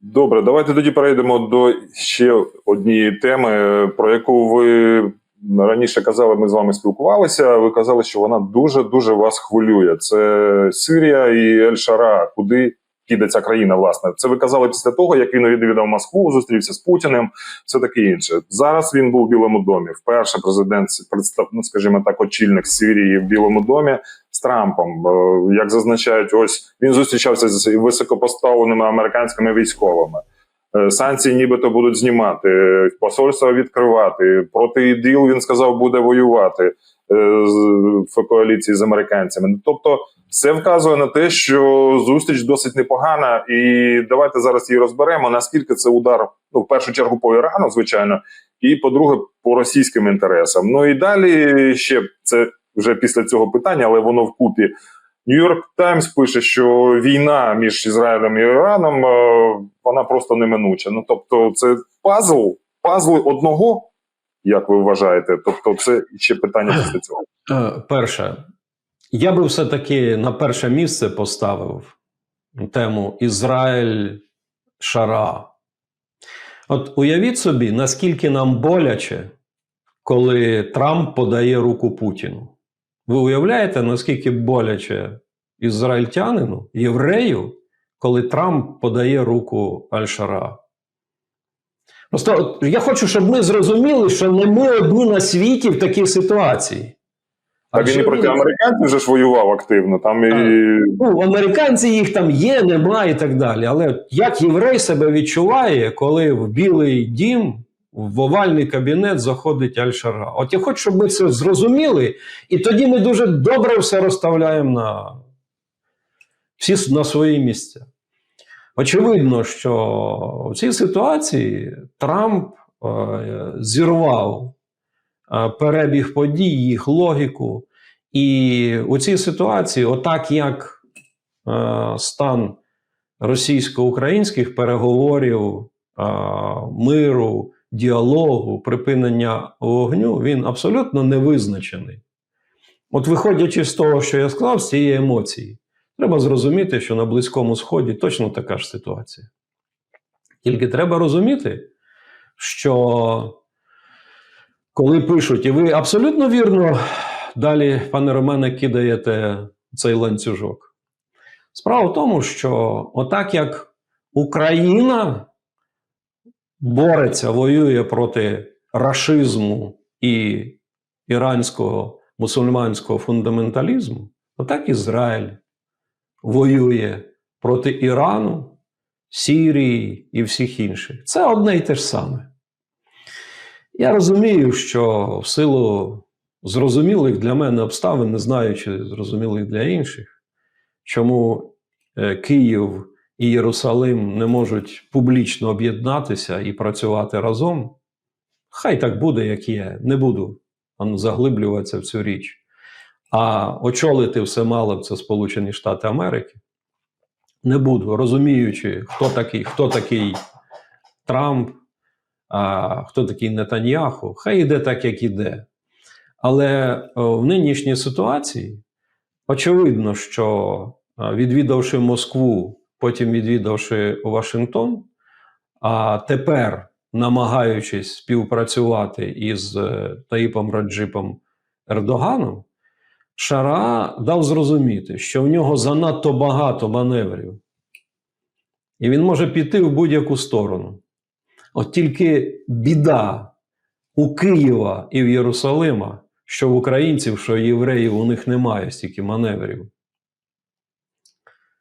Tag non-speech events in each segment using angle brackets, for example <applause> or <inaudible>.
Добре, давайте тоді перейдемо до ще однієї теми, про яку ви раніше казали, ми з вами спілкувалися. Ви казали, що вона дуже дуже вас хвилює. Це Сирія і Ель-Шара. Куди піде ця країна? Власне, це ви казали після того, як він відвідав Москву, зустрівся з Путіним, все таке інше. Зараз він був у Білому домі. Вперше президент представ, ну скажімо так, очільник Сирії в Білому домі з Трампом. Як зазначають, ось він зустрічався з високопоставленими американськими військовими. Е, Санкції нібито будуть знімати, е, посольства відкривати. Проти ІДІЛ, він сказав, буде воювати е, в коаліції з американцями. Ну, Тобто, все вказує на те, що зустріч досить непогана, і давайте зараз її розберемо. Наскільки це удар, ну в першу чергу по Ірану, звичайно, і по-друге, по російським інтересам. Ну і далі ще це вже після цього питання, але воно вкупі. Нью-Йорк Таймс пише, що війна між Ізраїлем і Іраном е, вона просто неминуча. Ну тобто, це пазл, пазли одного, як ви вважаєте? Тобто, це ще питання після цього. Е, Перше, я би все-таки на перше місце поставив тему Ізраїль Шара. От уявіть собі, наскільки нам боляче, коли Трамп подає руку Путіну. Ви уявляєте, наскільки боляче ізраїльтянину, єврею, коли Трамп подає руку Аль-Шара? Просто я хочу, щоб ми зрозуміли, що не ми одні на світі в такій ситуації. А він і проти американців вже ж воював активно. Там і Ну, американці їх там є, немає і так далі. Але як єврей себе відчуває, коли в Білий дім, в овальний кабінет заходить Аль-Шара? От я хочу, щоб ми це зрозуміли, і тоді ми дуже добре все розставляємо на всі на свої місця. Очевидно, що в цій ситуації Трамп е, зірвав е, перебіг подій, їх логіку. І у цій ситуації, отак як е, стан російсько-українських переговорів, е, миру, діалогу, припинення вогню, він абсолютно невизначений. От виходячи з того, що я сказав, з цієї емоції, треба зрозуміти, що на Близькому Сході точно така ж ситуація. Тільки треба розуміти, що коли пишуть, і ви абсолютно вірно далі, пане Романе, кидаєте цей ланцюжок. Справа в тому, що отак як Україна бореться, воює проти рашизму і іранського мусульманського фундаменталізму, отак Ізраїль воює проти Ірану, Сірії і всіх інших. Це одне й те ж саме. Я розумію, що в силу зрозумілих для мене обставин, не знаючи зрозумілих для інших, чому е, Київ і Єрусалим не можуть публічно об'єднатися і працювати разом. Хай так буде, як є. Не буду заглиблюватися в цю річ. А очолити все мало б це Сполучені Штати Америки. Не буду, розуміючи, хто такий, хто такий Трамп, а хто такий Нетаньяху, хай іде так, як іде. Але в нинішній ситуації очевидно, що відвідавши Москву, потім відвідавши Вашингтон, а тепер намагаючись співпрацювати із е, Таїпом Раджипом Ердоганом, Шара дав зрозуміти, що в нього занадто багато маневрів, і він може піти в будь-яку сторону. От тільки біда у Києва і в Єрусалима, що в українців, що євреїв, у них немає стільки маневрів.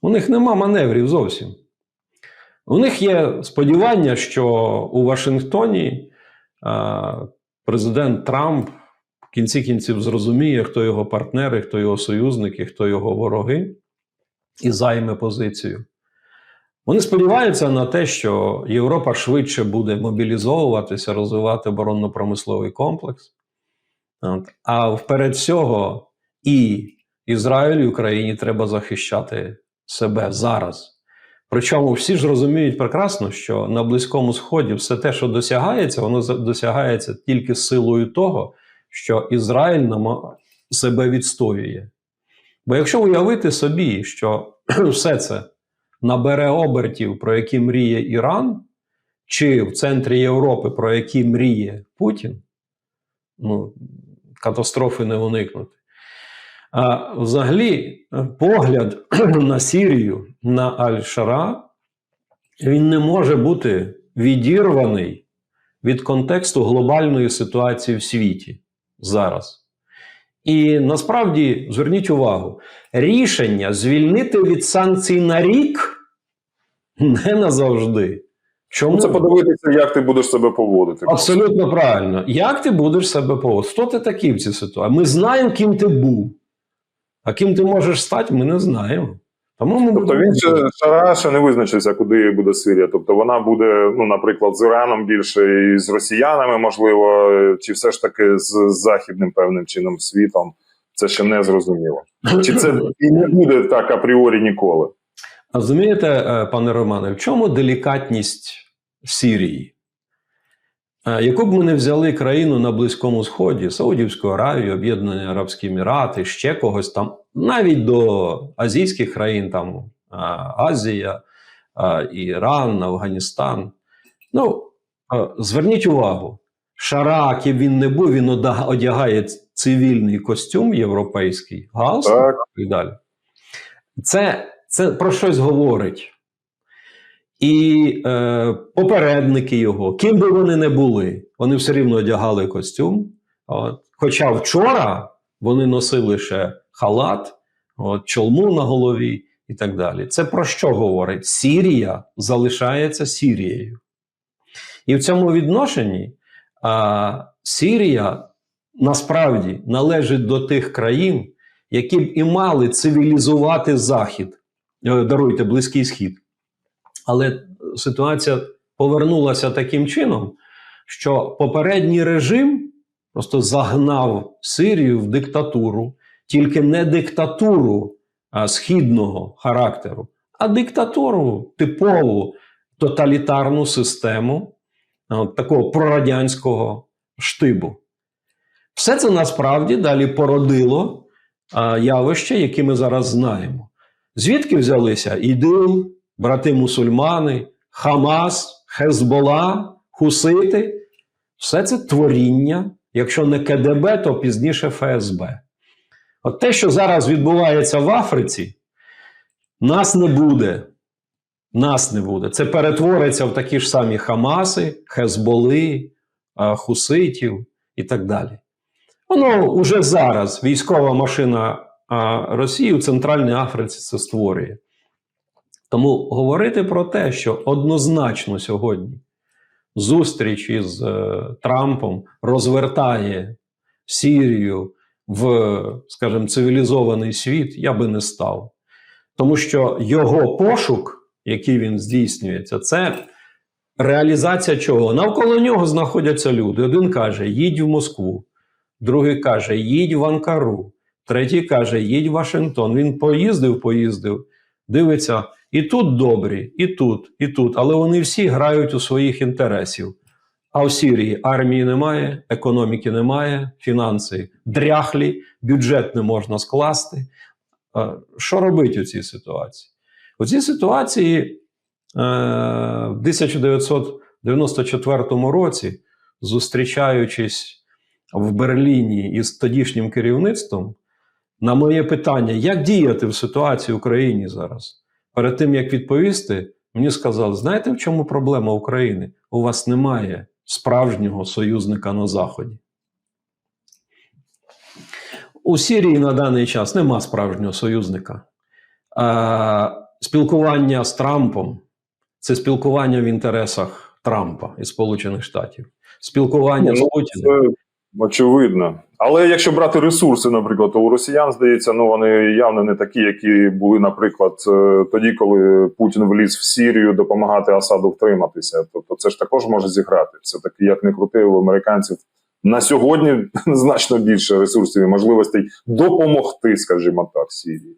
У них нема маневрів зовсім. У них є сподівання, що у Вашингтоні президент Трамп в кінці кінців зрозуміє, хто його партнери, хто його союзники, хто його вороги, і займе позицію. Вони сподіваються на те, що Європа швидше буде мобілізовуватися, розвивати оборонно-промисловий комплекс. А вперед всього і Ізраїлю, і Україні треба захищати себе зараз. Причому всі ж розуміють прекрасно, що на Близькому Сході все те, що досягається, воно досягається тільки силою того, що Ізраїль нама- себе відстоює. Бо якщо уявити собі, що <clears throat> все це набере обертів, про які мріє Іран, чи в центрі Європи, про які мріє Путін, ну, катастрофи не уникнути. А взагалі, погляд <clears throat> на Сірію, на Аль-Шара, він не може бути відірваний від контексту глобальної ситуації в світі зараз. І насправді зверніть увагу, рішення звільнити від санкцій на рік <laughs> не назавжди. Чому це подивитися, як ти будеш себе поводити. Абсолютно правильно. Як ти будеш себе поводити? Хто ти такий в цій ситуації? Ми знаємо, ким ти був. А ким ти можеш стати, ми не знаємо. Тому ми Тобто він ще Шара ще не визначився, куди буде Сирія. Тобто вона буде, ну, наприклад, з Іраном більше і з росіянами, можливо, чи все ж таки з західним певним чином світом. Це ще не зрозуміло. Чи це і не буде так апріорі ніколи? Розумієте, е, пане Романе, в чому делікатність Сірії? Е, Яку б ми не взяли країну на Близькому Сході, Саудівську Аравію, Об'єднані Арабські Емірати, ще когось там, навіть до азійських країн, там е, Азія, е, Іран, Афганістан. Ну, зверніть увагу, Шара, ким він не був, він одягає цивільний костюм європейський, галстук і далі. Це, це про щось говорить. І е, попередники його, ким би вони не були, вони все рівно одягали костюм. От. Хоча вчора вони носили ще халат, от, чолму на голові і так далі. Це про що говорить? Сірія залишається Сірією. І в цьому відношенні а, Сірія насправді належить до тих країн, які б і мали цивілізувати Захід, е, даруйте Близький Схід. Але ситуація повернулася таким чином, що попередній режим просто загнав Сирію в диктатуру, тільки не диктатуру а, східного характеру, а диктатуру типову тоталітарну систему от такого прорадянського штибу. Все це насправді далі породило явище, які ми зараз знаємо. Звідки взялися ідил, брати мусульмани, Хамас, Хезбола, Хусити? Все це творіння, якщо не КДБ, то пізніше ФСБ. От те, що зараз відбувається в Африці, нас не буде. Нас не буде. Це перетвориться в такі ж самі Хамаси, Хезболи, Хуситів і так далі. Воно вже зараз військова машина Росії у Центральній Африці це створює. Тому говорити про те, що однозначно сьогодні зустріч із е, Трампом розвертає Сірію в, скажімо, цивілізований світ, я би не став. Тому що його пошук, який він здійснюється, це реалізація чого? Навколо нього знаходяться люди. Один каже: їдь в Москву, другий каже, їдь в Анкару, третій каже, їдь в Вашингтон. Він поїздив, поїздив, дивиться, і тут добрі, і тут, і тут. Але вони всі грають у своїх інтересів. А в Сірії армії немає, економіки немає, фінанси дряхлі, бюджет не можна скласти. Що робити у цій ситуації? У цій ситуації е, в 1994 році, зустрічаючись в Берліні із тодішнім керівництвом, на моє питання, як діяти в ситуації в Україні зараз, перед тим як відповісти, мені сказали: знаєте, в чому проблема України? У вас немає справжнього союзника на Заході. У Сірії на даний час нема справжнього союзника. А, спілкування з Трампом це спілкування в інтересах Трампа і Сполучених Штатів. Спілкування з Ну, Путіним. Це очевидно. Але якщо брати ресурси, наприклад, то у росіян здається, ну вони явно не такі, які були, наприклад, е, тоді, коли Путін вліз в Сірію допомагати Асаду втриматися. Тобто, це ж також може зіграти. Все таки, як не крути, у американців на сьогодні <laughs> значно більше ресурсів і можливостей допомогти, скажімо так, Сірії.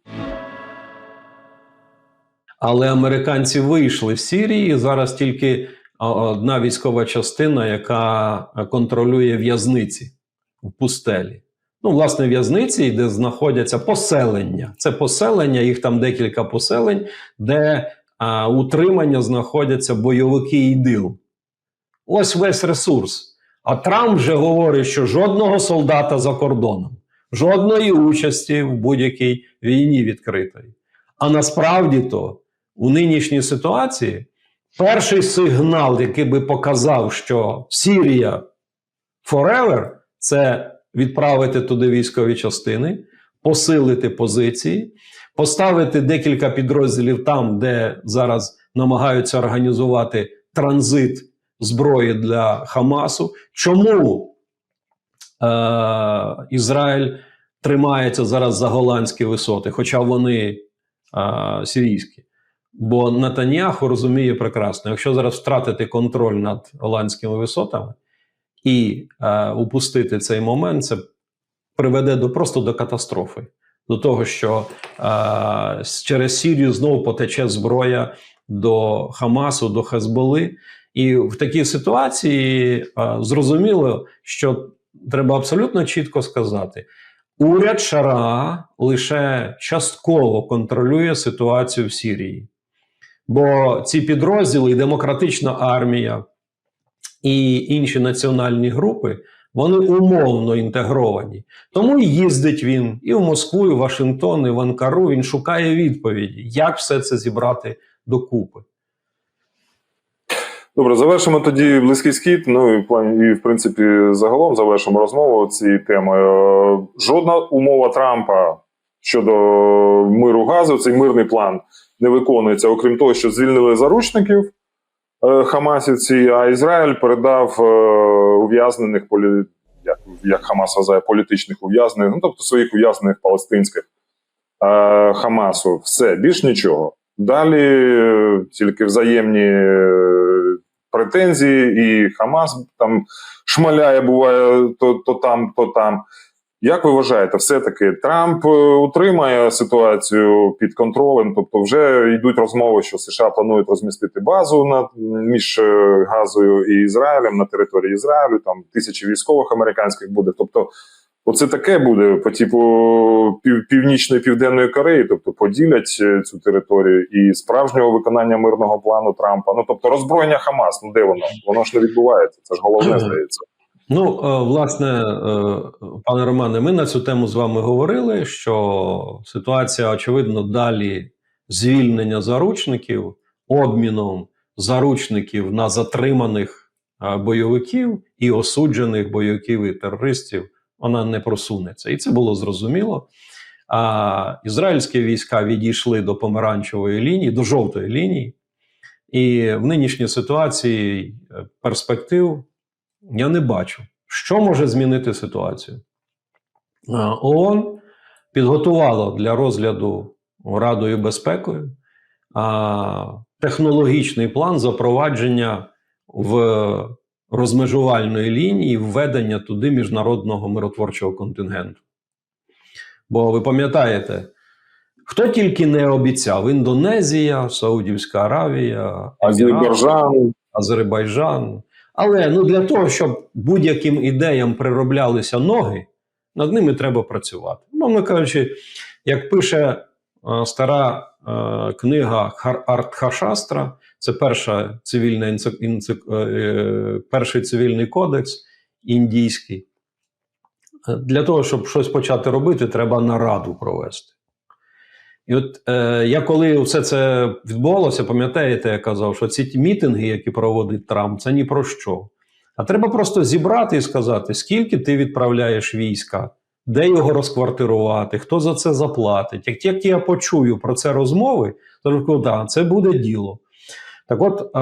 Але американці вийшли з Сірії. Зараз тільки одна військова частина, яка контролює в'язниці в пустелі. Ну, власне, в'язниці, де знаходяться поселення. Це поселення, їх там декілька поселень, де а, утримання знаходяться бойовики ідил. Ось весь ресурс. А Трамп вже говорить, що жодного солдата за кордоном, жодної участі в будь-якій війні відкритої. А насправді то у нинішній ситуації перший сигнал, який би показав, що Сірія forever, це відправити туди військові частини, посилити позиції, поставити декілька підрозділів там, де зараз намагаються організувати транзит зброї для Хамасу. Чому е- Ізраїль тримається зараз за голландські висоти, хоча вони е- сирійські? Бо Натаніаху розуміє прекрасно, якщо зараз втратити контроль над голландськими висотами і е, упустити цей момент, це приведе до просто до катастрофи. До того, що е, через Сірію знову потече зброя до Хамасу, до Хезболи. І в такій ситуації е, зрозуміло, що треба абсолютно чітко сказати: уряд Шара лише частково контролює ситуацію в Сірії. Бо ці підрозділи, і демократична армія і інші національні групи, вони умовно інтегровані. Тому їздить він і в Москву, і в Вашингтон, і в Анкару. Він шукає відповіді, як все це зібрати докупи. Добре, завершимо тоді близький схід. Ну і і в принципі, загалом завершимо розмову цієї теми. Е, Жодна умова Трампа щодо миру газу, цей мирний план не виконується, окрім того, що звільнили заручників Хамасівці, а Ізраїль передав е, ув'язнених полі... як, як Хамас вважає, політичних ув'язнених, ну тобто своїх ув'язнених палестинських е, Хамасу. Все, більш нічого. Далі е, тільки взаємні е, претензії, і Хамас там шмаляє, буває то, то там, то там. Як ви вважаєте, все-таки Трамп е, утримає ситуацію під контролем? Тобто, вже йдуть розмови, що США планують розмістити базу над між е, Газою і Ізраїлем на території Ізраїлю. Там тисячі військових американських буде. Тобто, оце таке буде по типу пів, північної південної Кореї, тобто поділять е, цю територію і справжнього виконання мирного плану Трампа. Ну тобто роззброєння Хамас. Ну де воно? Воно ж не відбувається. Це ж головне <clears throat> здається. Ну, е, власне, е, пане Романе, ми на цю тему з вами говорили, що ситуація, очевидно, далі звільнення заручників, обміном заручників на затриманих е, бойовиків і осуджених бойовиків і терористів, вона не просунеться. І це було зрозуміло. А ізраїльські війська відійшли до помаранчевої лінії, до жовтої лінії, і в нинішній ситуації перспектив я не бачу, що може змінити ситуацію. Е, ООН підготувало для розгляду Радою безпекою технологічний план запровадження в розмежувальної лінії введення туди міжнародного миротворчого контингенту. Бо ви пам'ятаєте, хто тільки не обіцяв: Індонезія, Саудівська Аравія, Азербайджан, Азербайджан. Але ну, для того, щоб будь-яким ідеям прироблялися ноги, над ними треба працювати. Мовно кажучи, як пише е, стара е, книга Артхашастра, це перша цивільна е, перший цивільний кодекс індійський. Е, Для того, щоб щось почати робити, треба нараду провести. І от е, я коли все це відбувалося, пам'ятаєте, я казав, що ці мітинги, які проводить Трамп, це ні про що. А треба просто зібрати і сказати, скільки ти відправляєш війська, де його розквартирувати, хто за це заплатить. Як тільки я почую про це розмови, то кажу, да, це буде діло. Так от е,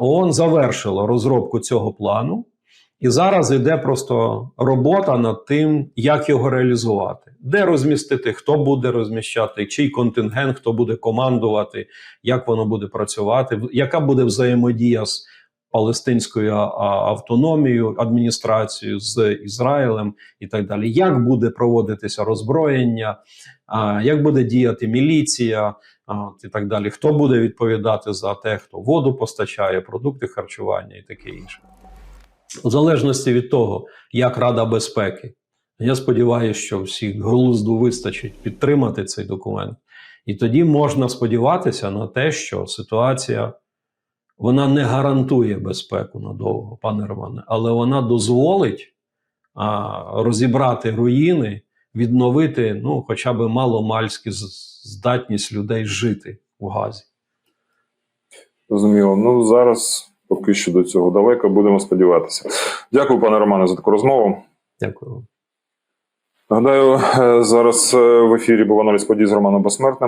ООН завершило розробку цього плану, і зараз йде просто робота над тим, як його реалізувати, де розмістити, хто буде розміщати, чий контингент, хто буде командувати, як воно буде працювати, яка буде взаємодія з палестинською автономією, адміністрацією з Ізраїлем і так далі. Як буде проводитися роззброєння, як буде діяти міліція, і так далі. Хто буде відповідати за те, хто воду постачає, продукти харчування і таке інше. У залежності від того, як Рада безпеки. Я сподіваюся, що всіх глузду вистачить підтримати цей документ. І тоді можна сподіватися на те, що ситуація вона не гарантує безпеку надовго, пане Романе, але вона дозволить а, розібрати руїни, відновити ну, хоча б маломальську здатність людей жити у Газі. Зрозуміло. Ну зараз поки що до цього далеко, будемо сподіватися. Дякую, пане Романе, за таку розмову. Дякую. Нагадаю, е, зараз е, в ефірі був аналіз подій з Романом Посмертним.